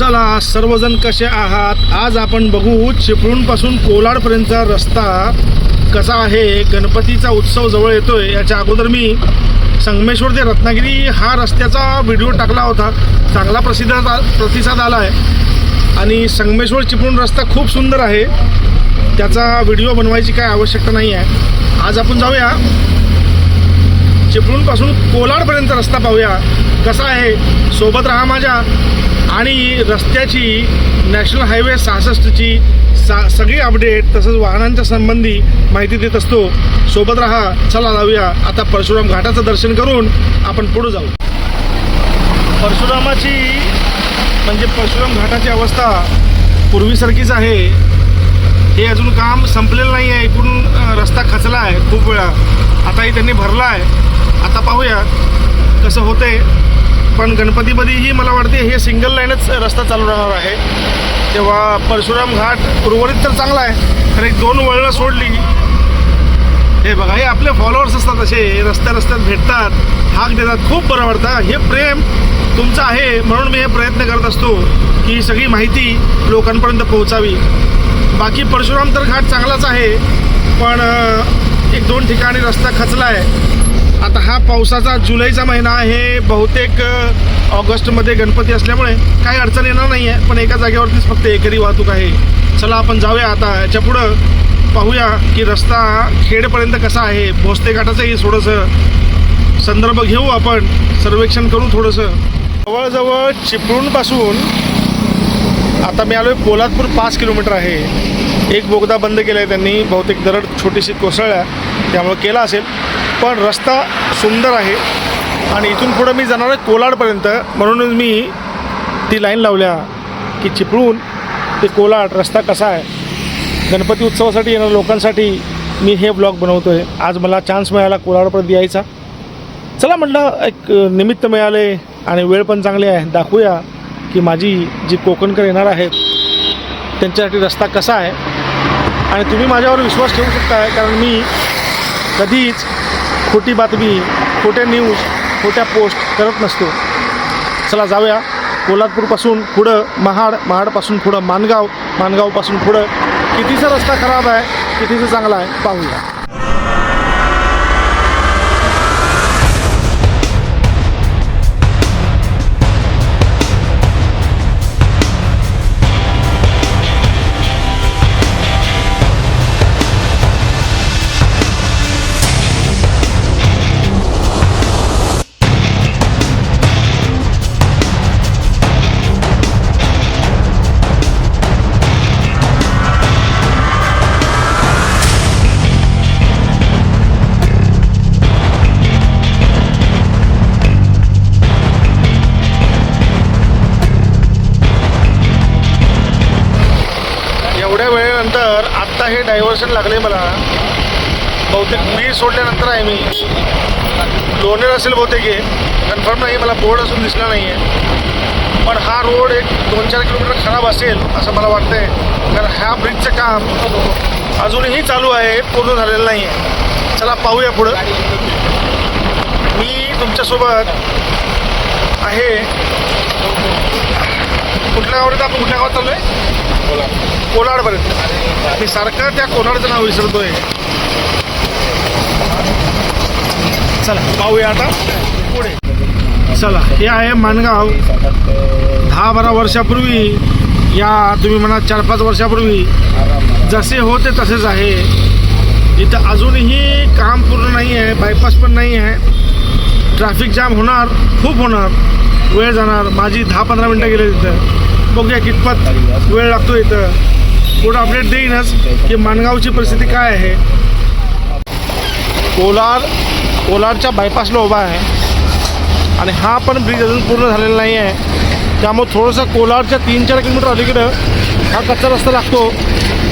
चला सर्वजण कसे आहात? आज आपण बघू चिपळूणपासून कोलाडपर्यंतचा रस्ता कसा आहे. गणपतीचा उत्सव जवळ येतोय. याच्या अगोदर मी संगमेश्वर ते रत्नागिरी हा रस्त्याचा व्हिडिओ टाकला होता. चांगला प्रसिद्ध प्रतिसाद आला आहे आणि संगमेश्वर चिपळूण रस्ता खूप सुंदर आहे. त्याचा व्हिडिओ बनवायची काय आवश्यकता नाही आहे आज आपण जाऊया. चिपळूणपासून कोलाडपर्यंत रस्ता पाहूया. कसा आहे? सोबत राहा माझ्या. आणि रस्त्याची नॅशनल हायवे सहासष्टची सा सगळी अपडेट तसंच वाहनांच्या संबंधी माहिती देत असतो. सोबत राहा. चला जाऊया. आता परशुराम घाटाचं दर्शन करून आपण पुढे जाऊ. परशुरामाची म्हणजे परशुराम घाटाची अवस्था पूर्वीसारखीच आहे. हे अजून काम संपलेलं नाही आहे इकडून रस्ता खचला आहे खूप वेळा. आताही त्यांनी भरला आहे. आता पाहूया कसं होते पण गणपतीमध्येही मला वाटते हे सिंगल लाईनच रस्ता चालू राहणार आहे. तेव्हा परशुराम घाट उर्वरित तर चांगला आहे तर एक दोन वळणं सोडली. हे बघा हे आपले फॉलोअर्स असतात असे. रस्त्या रस्त्यात भेटतात हाक देतात. खूप बरं वाटतं. हे प्रेम तुमचं आहे म्हणून मी हे प्रयत्न करत असतो की सगळी माहिती लोकांपर्यंत पोहोचावी. बाकी परशुराम तर घाट चांगलाच आहे पण एक दोन ठिकाणी रस्ता खचला आहे आता हा पावसाचा जुलैचा महिना आहे बहुतेक ऑगस्टमध्ये गणपती असल्यामुळे काही अडचण येणार नाही आहे पण एका जागेवरतीच फक्त एकरी वाहतूक आहे. चला आपण जाऊया आता. याच्या पुढं पाहूया की रस्ता खेडपर्यंत कसा आहे. भोसते घाटाचंही थोडंसं संदर्भ घेऊ आपण. सर्वेक्षण करू थोडंसं. जवळजवळ चिपळूणपासून आता मी आलो आहे पोलादपूर पाच किलोमीटर आहे. एक बोगदा बंद केला आहे त्यांनी बहुतेक दरड छोटीशी कोसळल्या त्यामुळे केला असेल. पण रस्ता सुंदर आहे आणि इथून पुढं मी जाणार आहे कोलाडपर्यंत. म्हणूनच मी ती लाईन लावल्या की चिपळून ते कोलाड रस्ता कसा आहे. गणपती उत्सवासाठी येणाऱ्या लोकांसाठी मी हे ब्लॉग बनवतो आहे आज मला चान्स मिळाला कोलाडपर्यंत यायचा. चला म्हटलं एक निमित्त मिळाले आणि वेळ पण चांगली आहे दाखवूया. की माझी जी कोकणकर येणार आहेत त्यांच्यासाठी रस्ता कसा आहे? आणि तुम्ही माझ्यावर विश्वास ठेवू शकता कारण मी कधीच खोटी बातमी खोट्या न्यूज खोट्या पोस्ट करत नसतो. चला जाऊया. कोल्हापूरपासून पुढं महाड महाडपासून पुढं मानगाव मानगावपासून पुढं. कितीचा रस्ता खराब आहे कितीचा चांगला आहे पाहूया. हे लागले मला. बहुतेक मी सोडल्यानंतर आहे मी. लोणेर असेल बहुतेक हे. कन्फर्म नाही मला बोर्ड असून दिसला नाही आहे पण हा रोड एक दोन चार किलोमीटर खराब असेल असं मला वाटतंय. कारण ह्या ब्रिजचं काम अजूनही चालू आहे पूर्ण झालेलं नाही आहे चला पाहूया पुढं. मी तुमच्यासोबत आहे. कुठल्या गावात आपण कुठल्या गावात चालू आहे कोलाडपर्यंत. मी सारखं त्या कोलाडचं नाव विसरतोय. चला पाहूया आता. पुढे. चला हे आहे मानगाव दहा बारा वर्षापूर्वी या तुम्ही म्हणा चार पाच वर्षापूर्वी जसे होते तसेच आहे. इथं अजूनही काम पूर्ण नाही आहे बायपास पण नाही आहे. ट्रॅफिक जाम होणार खूप होणार. वेळ जाणार. माझी दहा पंधरा मिनटं गेले तिथं. बघूया कितपत वेळ लागतो इथं. पुढं अपडेट देईनच की माणगावची परिस्थिती काय आहे. कोलार कोलारच्या बायपासला उभा आहे. आणि हा पण ब्रिज अजून पूर्ण झालेला नाही आहे. त्यामुळे थोडंसं कोलारच्या तीन चार किलोमीटर अलीकडं हा कच्चा रस्ता लागतो.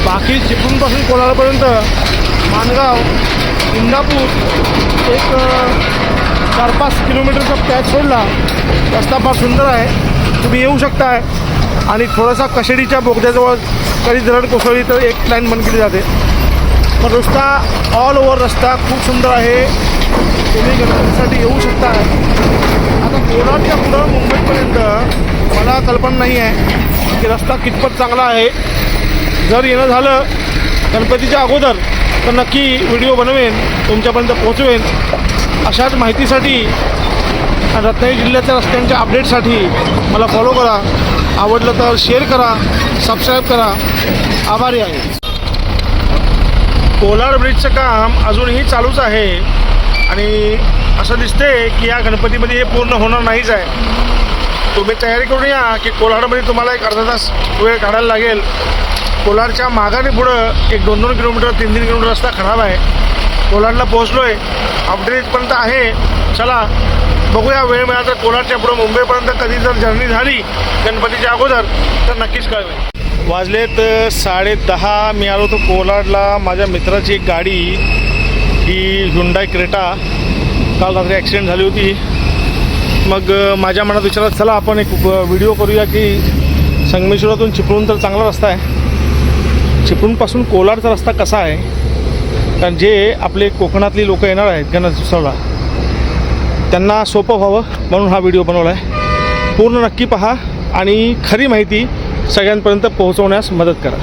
बाकी चिपळूणपासून कोलारपर्यंत माणगाव इंदापूर एक चार पाच किलोमीटरचा पॅच सोडला. रस्ता फार सुंदर आहे. तुम्ही येऊ शकताय. आणि थोडासा कशेडीच्या बोगद्याजवळ कधी दरड कोसळली तर एक लाईन बंद केली जाते. पण रस्ता ऑल ओव्हर रस्ता खूप सुंदर आहे. तुम्ही गणपतीसाठी येऊ शकता. आता कोलारच्या पुढं मुंबईपर्यंत मला कल्पना नाही आहे की रस्ता कितपत चांगला आहे. जर येणं झालं गणपतीच्या अगोदर तर नक्की व्हिडिओ बनवेन तुमच्यापर्यंत पोहोचवेन. अशाच माहितीसाठी रत्नागिरी जिल्ह्याच्या रस्त्यांच्या अपडेटसाठी मला फॉलो करा. आवडलं तर शेअर करा सबस्क्राईब करा. आभारी आहे. कोलार ब्रिजचं काम अजूनही चालूच आहे. आणि असं दिसते की या गणपतीमध्ये हे पूर्ण होणार नाहीच आहे. तुम्ही तयारी करून या की कोलारमध्ये तुम्हाला एक अर्धा तास वेळ काढायला लागेल. कोलारच्या मागाने पुढं एक दोन दोन किलोमीटर तीन तीन किलोमीटर रस्ता खराब आहे. कोलारला पोहोचलो आहे अपडेटपर्यंत आहे. चला बघूया वेळ मिळाला तर कोलारच्या पुढं मुंबईपर्यंत कधी जर जर्नी झाली गणपतीच्या अगोदर तर नक्कीच कळवेल वाजलेत साडे दहा. मी आलो होतो कोलारला माझ्या मित्राची एक गाडी ही हुंडाय क्रेटा काल रात्री ॲक्सिडेंट झाली होती. मग माझ्या मनात विचारात चला आपण एक व्हिडिओ करूया की संगमेश्वरातून चिपळूण तर चांगला रस्ता आहे. चिपळूणपासून कोलारचा रस्ता कसा आहे? कारण जे आपले कोकणातली लोक येणार आहेत गणेशोत्सवाला त्यांना सोपं व्हावं म्हणून हा व्हिडिओ बनवला आहे. पूर्ण नक्की पहा आणि खरी माहिती सगळ्यांपर्यंत पोहोचवण्यास मदत करा.